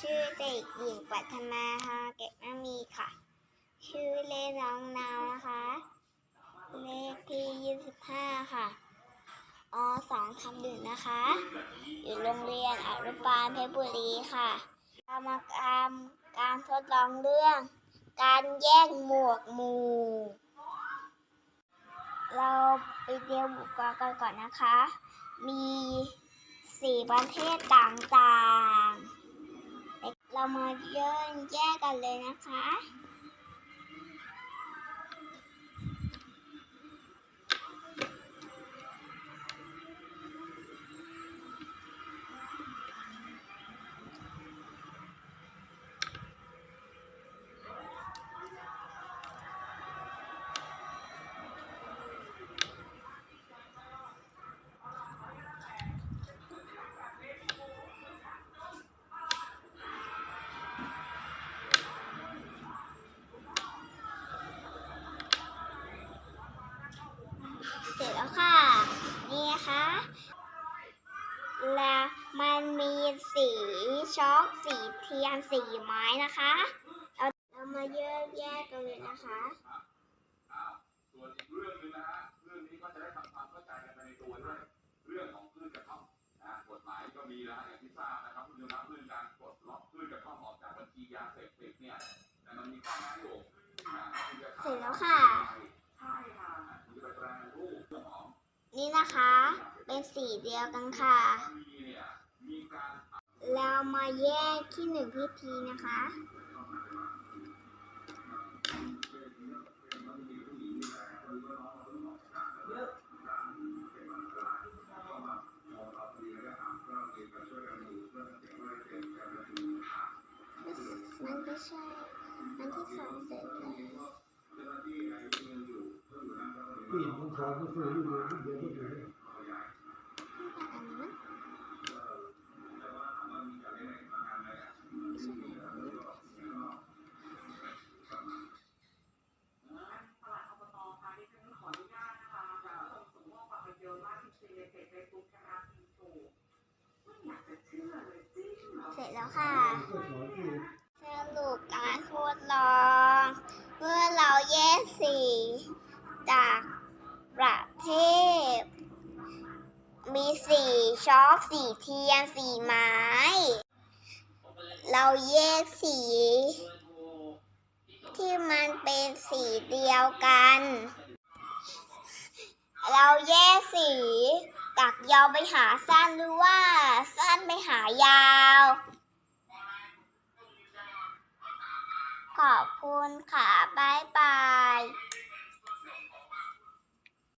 ชื่อเด็กหญิงปัทมาฮาเกตมามีค่ะ ชื่อเล่นน้องนาวนะคะ เลขที่ยี่สิบห้าค่ะอสองทำดื่นนะคะ อยู่โรงเรียนอรุปาลเพชรบุรีค่ะ กรรมการการทดลองเรื่อง การแย่งหมวกหมู่ เราไปเตรียมบุปกรณ์กันก่อนนะคะ มีสี่ประเทศต่างๆ เรามาเย่นแยกกันเลยนะคะ แล้วมันมีสีช็อกสีเทียนสีไม้นะคะ เราเรามาแยกแยกกันเลยนะคะส่วนอีกเรื่องหนึงนะฮะเรื่องนี้ก็จะได้ทำความเข้าใจกันไปในตัวด้วยเรื่องของพืชกระท่อมนะฮะกฎหมายก็มีนะฮะอย่างที่ทราบนะครับคุณผู้ชมครับเรื่องการปลดล็อกพืชกระท่อมออกจากบัญชียาเสพติดเนี่ยแต่มันมีข้อแม้อยู่นะคุณจะเสร็จแล้วค่ะใช่ค่ะคุณจะไปแปลรูปเรื่องของนี่นะคะ เป็นสีเดียวกันค่ะมีเนี่ยมีการเรามาแยกที่หนึ่งพิธีนะคะ มันก็ใช่มันที่สองเสร็จแล้ว เสร็จแล้วค่ะสอนคือสรุปการทดลอง เมื่อเราแยกสีจากประเภทมีสีช็อกสีเทียนสีไม้ เราแยกสี ที่มันเป็นสีเดียวกัน เราแยกสี จากยาวไปหาสั้นหรือว่าสั้นไปหายาว ขอบคุณค่ะ บ๊ายบาย